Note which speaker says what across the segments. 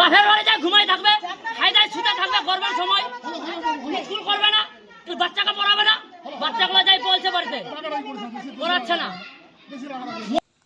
Speaker 1: বাপের বাড়ি যায় ঘুমাই থাকবে খাইদাই শুতে থাকবে করবার সময়। স্কুল করবে না, তুই বাচ্চাকে পড়াবে না, বাচ্চাগুলো যাই বলছে বাড়িতে। পড়াচ্ছে না।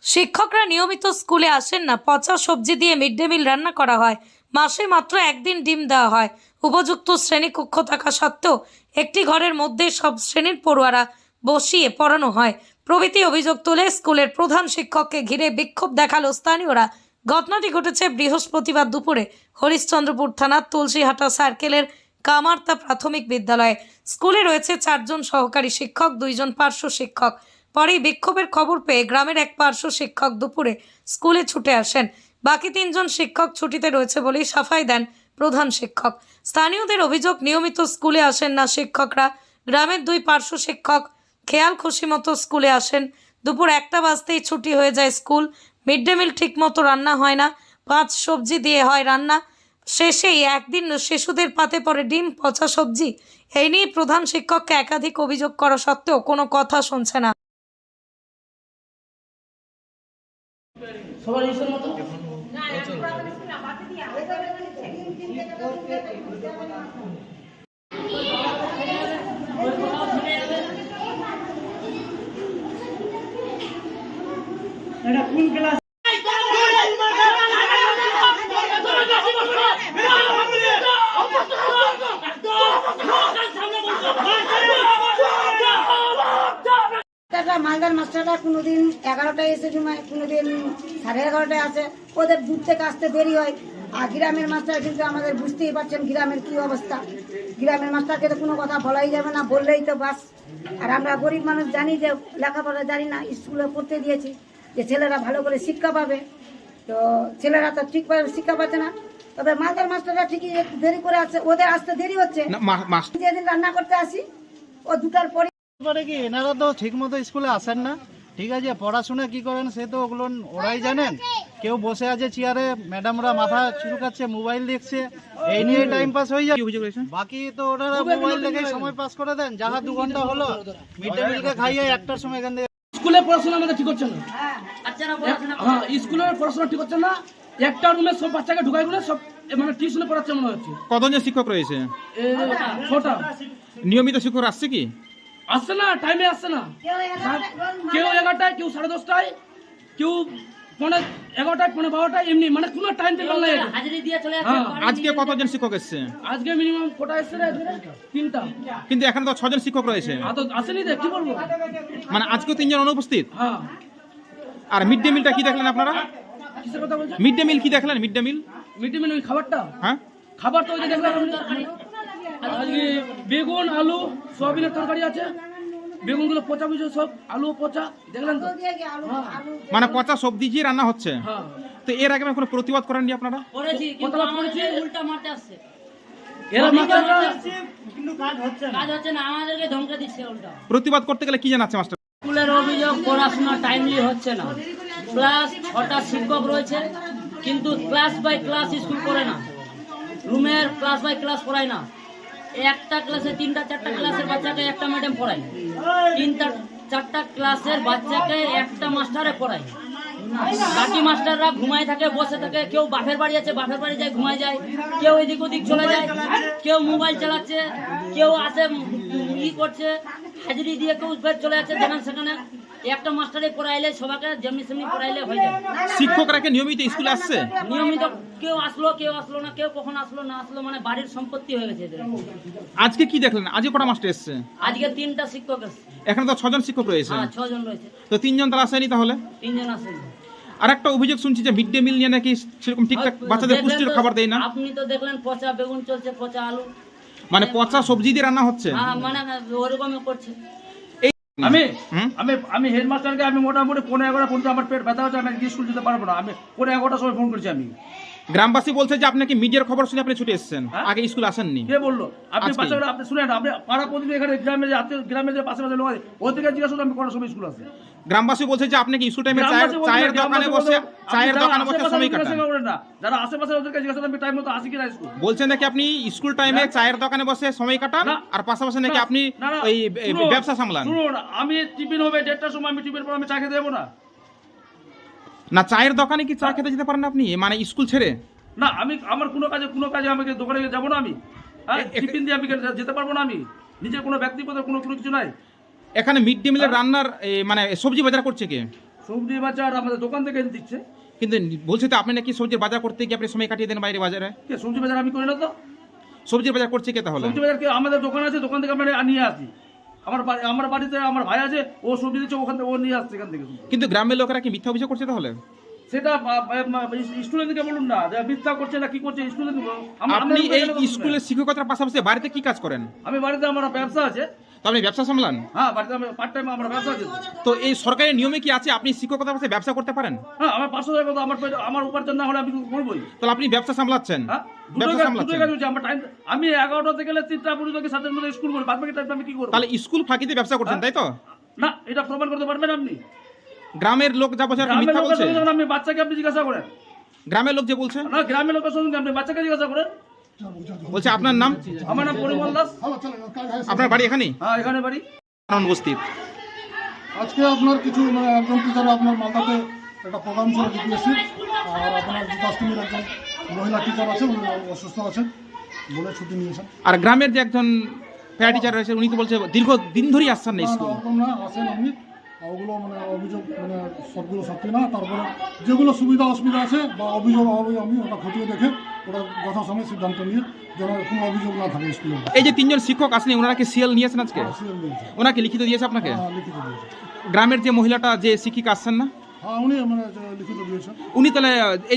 Speaker 2: শিক্ষকরা নিয়মিত স্কুলে আসেন না, পচা সবজি দিয়ে মিড ডে মিল রান্না করা হয়। মাসে মাত্র একদিন ডিম দেওয়া হয়। উপযুক্ত শ্রেণীকক্ষ থাকা সত্ত্বেও একটি ঘরের মধ্যে সব শ্রেণির পড়ুয়ারা বসিয়ে পড়ানো হয়। প্রভৃতি অভিযোগ তুলে স্কুলের প্রধান শিক্ষককে ঘিরে বিক্ষোভ দেখাল স্থানীয়রা। ঘটনাটি ঘটেছে বৃহস্পতিবার দুপুরে হরিশ্চন্দ্রপুর থানার তুলসীহাটা সার্কেলের কামার্তা প্রাথমিক বিদ্যালয়ে। স্কুলে রয়েছে চারজন সহকারী শিক্ষক, দুইজন পার্শ্ব শিক্ষক। পরেই বিক্ষোভের খবর পেয়ে গ্রামের এক পার্শ্ব শিক্ষক দুপুরে স্কুলে ছুটে আসেন। বাকি তিনজন শিক্ষক ছুটিতে রয়েছে বলেই সাফাই দেন প্রধান শিক্ষক। স্থানীয়দের অভিযোগ, নিয়মিত স্কুলে আসেন না শিক্ষকরা। গ্রামের দুই পার্শ্ব শিক্ষক খেয়াল খুশি মতো স্কুলে আসেন। দুপুর একটা বাজতেই ছুটি হয়ে যায় স্কুল। মিড ডে মিল ঠিকমতো রান্না হয় না। পাঁচ সবজি দিয়ে হয় রান্না। শেষেই একদিন শিশুদের পাতে পড়ে ডিম পচা সবজি। এই নিয়ে প্রধান শিক্ষককে একাধিক অভিযোগ করা সত্ত্বেও কোনো কথা শুনছে না।
Speaker 1: সবার মতো
Speaker 3: মাস্টাররা মালদার মাস্টাররা কোনোদিন এগারোটায় এসে ঘুমায়, কোনোদিন সাড়ে এগারোটায় আসে। ওদের দূর থেকে আসতে দেরি হয়। আর গ্রামের মাস্টার কিন্তু আমাদের বুঝতেই পারছেন গ্রামের কি অবস্থা। গ্রামের মাস্টারকে তো কোনো কথা বলাই যাবে না, বললেই তো বাস। আর আমরা গরিব মানুষ জানি যে লেখাপড়া জানি না, স্কুলে পড়তে দিয়েছি। যে ছেলেরা ভালো করে শিক্ষা পাবে। তো ছেলেরা তো ঠিকভাবে শিক্ষা পাচ্ছে না। তবে মালদার মাস্টাররা ঠিকই একটু দেরি করে আসছে। ওদের আসতে দেরি হচ্ছে। যেদিন রান্না করতে আসি ও দুটার পরে
Speaker 4: করে কি এনারা তো ঠিক মতো স্কুলে আসেন না। ঠিক আছে পড়াশোনা কি করেন সে তো ওগুলো ওরাই জানেন। কেউ বসে আছে চেয়ারে ম্যাডামরা মাথা চুলকাচ্ছে মোবাইল দেখছে। এই নিয়ে টাইম পাস হয়ে যায়। বাকি তো ওনারা মোবাইল দেখে সময় পাস করে দেন। যাহা দু ঘণ্টা হলো মিড ডে মিলকে খাইয়ে একটার সময় এখান থেকে
Speaker 5: পড়াশোনা আমাদের ঠিক হচ্ছে না।
Speaker 1: পড়াশোনা
Speaker 5: হ্যাঁ স্কুলের পড়াশোনা ঠিক হচ্ছে না। একটা রুমে সব বাচ্চাকে ঢুকাই বলে সব মানে টিউশনে পড়াচ্ছে মনে হচ্ছে।
Speaker 6: কতজন শিক্ষক রয়েছে?
Speaker 5: ছটা।
Speaker 6: নিয়মিত শিক্ষক আসছে কি?
Speaker 5: আসছে না টাইমে আসছে না। কেউ এগারোটায় কেউ সাড়ে দশটায় কেউ পনেরো এগারোটায় পনেরো বারোটায় এমনি মানে কোনো টাইম টেবিল নাই
Speaker 1: যাচ্ছে
Speaker 5: হ্যাঁ,
Speaker 6: আজকে কতজন শিক্ষক এসছে?
Speaker 5: আজকে মিনিমাম কোটা এসছে তিনটা।
Speaker 6: কিন্তু এখানে তো ছজন শিক্ষক রয়েছে।
Speaker 5: আসেনি কি বলব?
Speaker 6: মানে আজকেও তিনজন অনুপস্থিত?
Speaker 5: হ্যাঁ।
Speaker 6: আর মিড ডে মিলটা কি দেখলেন আপনারা? মিড ডে মিল কি দেখলেন mid day meal
Speaker 5: mid day meal খাবারটা?
Speaker 6: হ্যাঁ।
Speaker 5: খাবার তো ওই যে দেখলাম। আজকে বেগুন আলু সয়াবিনের তরকারি আছে। বেগুনগুলো পচা বুঝো সব? আলু পচা দেখলেন তো?
Speaker 6: মানে পচা সবজি দিয়ে রান্না হচ্ছে?
Speaker 5: হ্যাঁ।
Speaker 6: তো এর আগে কোনো প্রতিবাদ করেননি আপনারা?
Speaker 1: করেছি কিন্তু আমাদের উল্টা মারতে আসছে।
Speaker 5: এরা মাস্টাররা
Speaker 1: কাজ হচ্ছে না। আমাদেরকে ধমকে দিচ্ছে উল্টা।
Speaker 6: প্রতিবাদ করতে গেলে কি জানাচ্ছে মাস্টার?
Speaker 1: স্কুলের অভিযোগ পড়াশোনা টাইমলি হচ্ছে না। ক্লাস ছটা শিক্ষক রয়েছে কিন্তু ক্লাস বাই ক্লাস স্কুল করে না। রুমের ক্লাস বাই ক্লাস পড়ায় না। একটা ক্লাসে তিনটা চারটা ক্লাসের বাচ্চাকে একটা ম্যাডাম পড়ায়। তিনটা চারটা ক্লাসের বাচ্চাকে একটা মাস্টারে পড়ায়। বাকি মাস্টাররা ঘুমায় থাকে বসে থাকে। কেউ বাপের বাড়ি আছে বাপের বাড়ি যায় ঘুমায় যায়। কেউ এদিক ওদিক চলে যায় কেউ মোবাইল চালাচ্ছে কেউ আসে ই করছে হাজিরি দিয়ে কেউ ফের চলে যাচ্ছে যেখানে সেখানে। একটা মাস্টারে পড়াইলে সবাইকে যেমনি সেমনি পড়াইলে হয়ে যায়
Speaker 6: শিক্ষকরা কি নিয়মিত স্কুলে আসছে?
Speaker 1: নিয়মিত কেউ আসলো কেউ আসলো না কেউ কখন আসলো না আসলো মানে বাড়ির সম্পত্তি হয়ে গেছে এদের।
Speaker 6: আজকে কি দেখলেন? আজকে কটা মাস্টার এসছে?
Speaker 1: আজকে তিনটা শিক্ষক এসছে।
Speaker 6: এখানে তো ছজন শিক্ষক রয়েছে।
Speaker 1: হ্যাঁ ছজন রয়েছে।
Speaker 6: তো তিনজন তারা আসেনি তাহলে?
Speaker 1: তিনজন আসেনি।
Speaker 6: আর একটা অভিযোগ শুনছি যে মিড ডে মিল নিয়ে নাকি সেরকম ঠিকঠাক বাচ্চাদের পুষ্টির খাবার দেয় না।
Speaker 1: আপনি তো দেখলেন পচা বেগুন চলছে পচা আলু।
Speaker 6: মানে পচা সবজি দিয়ে রান্না হচ্ছে?
Speaker 1: হ্যাঁ মানে ওরকমই করছে।
Speaker 5: আমি আমি আমি হেডমাস্টারকে আমি মোটামুটি পনেরো এগারোটা পর্যন্ত আমার পেট ব্যথা হচ্ছে আমি স্কুল যেতে পারব না। আমি পনেরো এগারোটার সময় ফোন করেছি আমি।
Speaker 6: গ্রামবাসী বলছে যে আপনাকে মিডিয়ার খবর শুনে আপনি ছুটে এসেছেন।
Speaker 5: হ্যাঁ?
Speaker 6: আগে স্কুল আসেননি।
Speaker 5: কে বলল? আপনি। বাচ্চাগুলো আপনি শুনেন আপনি পাড়া প্রতিদিন এখানে গ্রামে যে আত্মীয় গ্রামে যে পাশাপাশি লোক আছে ওদেরকে জিজ্ঞাসা করুন আমি সময় স্কুল আছে।
Speaker 6: গ্রামবাসী বলছে যে আপনি স্কুল টাইমে চায়ের চায়ের দোকানে বসে চায়ের দোকানে বসে সময় কাটান।
Speaker 5: না যারা আশেপাশে ওদেরকে জিজ্ঞাসা করেন আমি টাইম মতো আসি কিনা স্কুল
Speaker 6: বলছেন নাকি আপনি স্কুল টাইমে চায়ের দোকানে বসে সময় কাটান? আর পাশাপাশি নাকি আপনি ওই ব্যবসা সামলান?
Speaker 5: শুনুন আমি টিফিন হবে দেড়টার সময় আমি টিফিন পর আমি চা খেতে যাব না।
Speaker 6: না চায়ের দোকানে কি চা খেতে যেতে পারেন আপনি? মানে স্কুল ছেড়ে?
Speaker 5: না আমি আমার কোনো কাজে কোনো কাজে আমাকে দোকানে যাব না আমি। হ্যাঁ টিফিন দিয়ে আমি যেতে পারব না আমি? নিজের কোনো ব্যক্তিগত কোনো কোনো কিছু নাই।
Speaker 6: এখানে মিড ডে মিলের রান্নার এ, মানে সবজি বাজার করছে কে?
Speaker 5: সবজি বাজার আমাদের দোকান থেকে দিচ্ছে।
Speaker 6: কিন্তু বলছে তো আপনি নাকি সবজির বাজার করতে গিয়ে আপনি সময় কাটিয়ে দেন বাইরে বাজারে?
Speaker 5: কে সবজি বাজার আমি করি না তো?
Speaker 6: সবজির বাজার করছে কে তাহলে?
Speaker 5: সবজি বাজার কে আমাদের দোকান আছে দোকান থেকে আমরা নিয়ে আসি। আমার আমার বাড়িতে আমার ভাই আছে ও সবজি দিচ্ছে ওখান থেকে ও নিয়ে আসছে এখান থেকে
Speaker 6: কিন্তু গ্রামের লোকেরা কি মিথ্যা অভিযোগ করছে তাহলে?
Speaker 5: সেটা স্টুডেন্টকে বলুন না যে মিথ্যা করছে না কি করছে স্টুডেন্ট
Speaker 6: আপনি এই স্কুলের শিক্ষকতার পাশাপাশি বাড়িতে কি কাজ করেন?
Speaker 5: আমি বাড়িতে আমার ব্যবসা আছে
Speaker 6: তো আপনি ব্যবসা সামলান?
Speaker 5: হ্যাঁ বাড়িতে আমি পার্ট টাইম আমার ব্যবসা আছে তো।
Speaker 6: এই সরকারি নিয়মে কি আছে? আপনি শিক্ষকতার পাশে ব্যবসা করতে পারেন?
Speaker 5: হ্যাঁ আমার পাঁচশো টাকা তো আমার আমার উপার্জন না হলে আমি করবোই?
Speaker 6: তাহলে আপনি ব্যবসা সামলাচ্ছেন।
Speaker 5: হ্যাঁ টাইম আমি এগারোটাতে গেলে তিনটা পর্যন্ত মধ্যে স্কুল করি বাদ বাকি টাইমটা আমি কি করব?
Speaker 6: তাহলে স্কুল ফাঁকিতে ব্যবসা করছেন তাই তো?
Speaker 5: না এটা প্রমাণ করতে পারবেন আপনি?
Speaker 6: গ্রামের লোক যা বলছে মিথ্যা বলছে
Speaker 5: আপনি বাচ্চাকে আপনি জিজ্ঞাসা করেন।
Speaker 6: গ্রামের লোক যে বলছে?
Speaker 5: না গ্রামের লোকের সঙ্গে আপনি বাচ্চাকে জিজ্ঞাসা করেন।
Speaker 6: বলছে আপনার নাম?
Speaker 5: আমার নাম পরিমল দাস।
Speaker 6: আপনার বাড়ি এখানেই?
Speaker 5: হ্যাঁ এখানে বাড়ি।
Speaker 6: উপস্থিত
Speaker 7: আজকে আপনার কিছু মানে একজন টিচার আপনার মালদাতে একটা প্রোগ্রাম ছিল বিপিএসসি আর আপনার দশটির একজন মহিলা টিচার আছেন উনি অসুস্থ আছেন বলে ছুটি নিয়েছেন।
Speaker 6: আর গ্রামের যে একজন প্যারা টিচার রয়েছে উনি তো বলছে দীর্ঘ দিন ধরেই আসছেন না
Speaker 7: না,
Speaker 6: স্কুল?
Speaker 7: না আসেন আপনি ওগুলো মানে অভিযোগ মানে সবগুলো সত্যি না। তারপরে যেগুলো সুবিধা অসুবিধা আছে বা অভিযোগ হবে আমি ওটা খতিয়ে দেখে ওটা যথাসময়ে সিদ্ধান্ত নিয়ে যেন কোনো অভিযোগ না থাকে স্কুলে।
Speaker 6: এই যে তিনজন শিক্ষক আসেনি ওনারা কি সিএল নিয়েছেন আজকে?
Speaker 7: দিয়েছে
Speaker 6: ওনাকে লিখিত দিয়েছে আপনাকে?
Speaker 7: হ্যাঁ লিখিত দিয়েছে।
Speaker 6: গ্রামের যে মহিলাটা যে শিক্ষিকা আসছেন না?
Speaker 7: হ্যাঁ উনি মানে যে লিখিত দিয়েছেন।
Speaker 6: উনি তাহলে